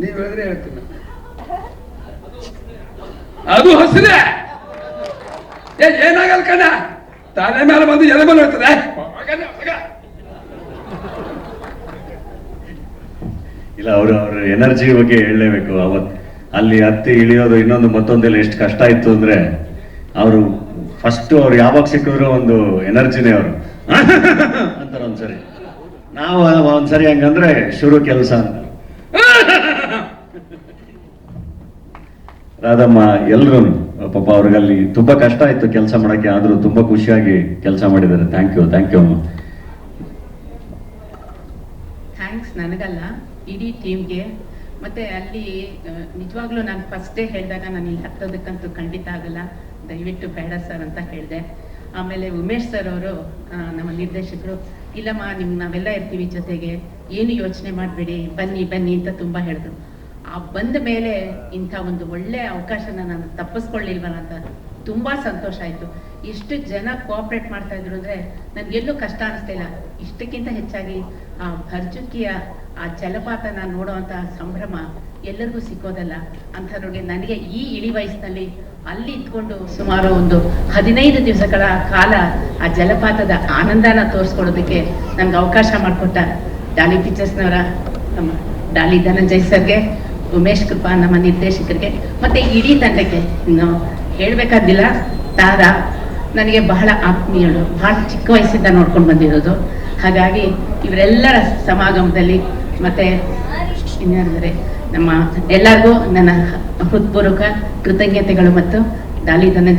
ನೀವು ಹೇಳಿದ್ರೆ ಹೇಳ್ತೀನಿ. ಅದು ಹಸಿರೇ ಏನಾಗಲ್ಲ ತಾನೆ ತಲೆ ಮೇಲೆ ಬಂದು ಎಲೆ ಮೇಲೆ ಹೋಗಣ್ಣ, ಇಲ್ಲ ಅವರು ಅವ್ರ ಎನರ್ಜಿ ಬಗ್ಗೆ ಹೇಳಲೇಬೇಕು. ಅವತ್ ಅಲ್ಲಿ ಹತ್ತಿ ಇಳಿಯೋದು ಇನ್ನೊಂದು ಮತ್ತೊಂದೆಲ್ಲ ಎಷ್ಟು ಕಷ್ಟ ಇತ್ತು ಅಂದ್ರೆ ಅವರು ಫಸ್ಟ್ ಅವ್ರು ಯಾವಾಗ ಸಿಕ್ಕಿದ್ರು ಒಂದು ಎನರ್ಜಿನೇ ಅವರು. ಅಂತಾರೆ ಒಂದ್ಸರಿ. ನಾವು ಒಂದ್ಸರಿ ಹಂಗಂದ್ರೆ ಶುರು ಕೆಲಸ ಅಂತ. ರಾಧಮ್ಮ, ಎಲ್ರು, ಪಾಪ ಅವ್ರಿಗೆ ಅಲ್ಲಿ ತುಂಬಾ ಕಷ್ಟ ಆಯ್ತು ಕೆಲಸ ಮಾಡಕ್ಕೆ, ಆದ್ರೂ ತುಂಬಾ ಖುಷಿಯಾಗಿ ಕೆಲಸ ಮಾಡಿದ್ದಾರೆ. Thank you thank you thanks ನನಗಲ್ಲ. ಇಡೀ ಟೀಮ್ಗೆ. ಮತ್ತೆ ಅಲ್ಲಿ ನಿಜವಾಗ್ಲೂ ನಾನು ಫಸ್ಟ್ ಡೇ ಹೇಳಿದಾಗ ನಾನು ಇಲ್ಲಿ ಹತ್ತೋದಕ್ಕಂತೂ ಖಂಡಿತ ಆಗಲ್ಲ. ದಯವಿಟ್ಟು ಬೇಡ ಸರ್ ಅಂತ ಹೇಳಿದೆ. ಆಮೇಲೆ ಉಮೇಶ್ ಸರ್ ಅವರು ನಮ್ಮ ನಿರ್ದೇಶಕರು, ಇಲ್ಲಮ್ಮ ನಿಮ್ಗೆ ನಾವೆಲ್ಲ ಇರ್ತೀವಿ ಜೊತೆಗೆ. ಏನು ಯೋಚನೆ ಮಾಡಬೇಡಿ, ಬನ್ನಿ ಬನ್ನಿ ಅಂತ ತುಂಬ ಹೇಳಿದ್ರು. ಆ ಬಂದ ಮೇಲೆ ಇಂಥ ಒಂದು ಒಳ್ಳೆ ಅವಕಾಶನ ನಾನು ತಪ್ಪಿಸ್ಕೊಳ್ಳಿಲ್ವಲ್ಲ ಅಂತ ತುಂಬಾ ಸಂತೋಷ ಆಯ್ತು. ಇಷ್ಟು ಜನ ಕೋಆಪ್ರೇಟ್ ಮಾಡ್ತಾ ಇದ್ರು ಅಂದ್ರೆ ನನಗೆಲ್ಲೂ ಕಷ್ಟ ಅನಿಸ್ತಾ ಇಲ್ಲ. ಇಷ್ಟಕ್ಕಿಂತ ಹೆಚ್ಚಾಗಿ ಆ ಭರ್ಜುಕಿಯ ಆ ಜಲಪಾತನ ನೋಡುವಂತ ಸಂಭ್ರಮ ಎಲ್ಲರಿಗೂ ಸಿಕ್ಕೋದಲ್ಲ. ಅಂಥವ್ರಿಗೆ ನನಗೆ ಈ ಇಳಿ ವಯಸ್ಸಿನಲ್ಲಿ ಅಲ್ಲಿ ಇದ್ಕೊಂಡು ಸುಮಾರು ಒಂದು ಹದಿನೈದು ದಿವಸಗಳ ಕಾಲ ಆ ಜಲಪಾತದ ಆನಂದನ ತೋರಿಸ್ಕೊಡೋದಕ್ಕೆ ನನಗೆ ಅವಕಾಶ ಮಾಡಿಕೊಟ್ಟ ಡಾಲಿ ಪಿಕ್ಚರ್ಸ್ನವರ ನಮ್ಮ ಡಾಲಿ ಧನಂಜಯ್ ಸರ್ಗೆ ಉಮೇಶ್ ಕೃಪಾ ನಮ್ಮ ನಿರ್ದೇಶಕರಿಗೆ, ಮತ್ತೆ ಇಡೀ ತಂಡಕ್ಕೆ. ಇನ್ನು ಹೇಳ್ಬೇಕಾದಿಲ್ಲ ತಾರಾ ನನಗೆ ಬಹಳ ಆತ್ಮೀಯಳು, ಬಹಳ ಚಿಕ್ಕ ವಯಸ್ಸಿಂದ ನೋಡ್ಕೊಂಡು ಬಂದಿರೋದು. ಹಾಗಾಗಿ ಇವರೆಲ್ಲರ ಸಮಾಗಮದಲ್ಲಿ ಮತ್ತೆ ಇನ್ನೇನಂದರೆ ನಮ್ಮ ಎಲ್ಲರಿಗೂ ನನ್ನ ಹೃತ್ಪೂರ್ವಕ ಕೃತಜ್ಞತೆಗಳು ಮತ್ತು ದಾಲಿ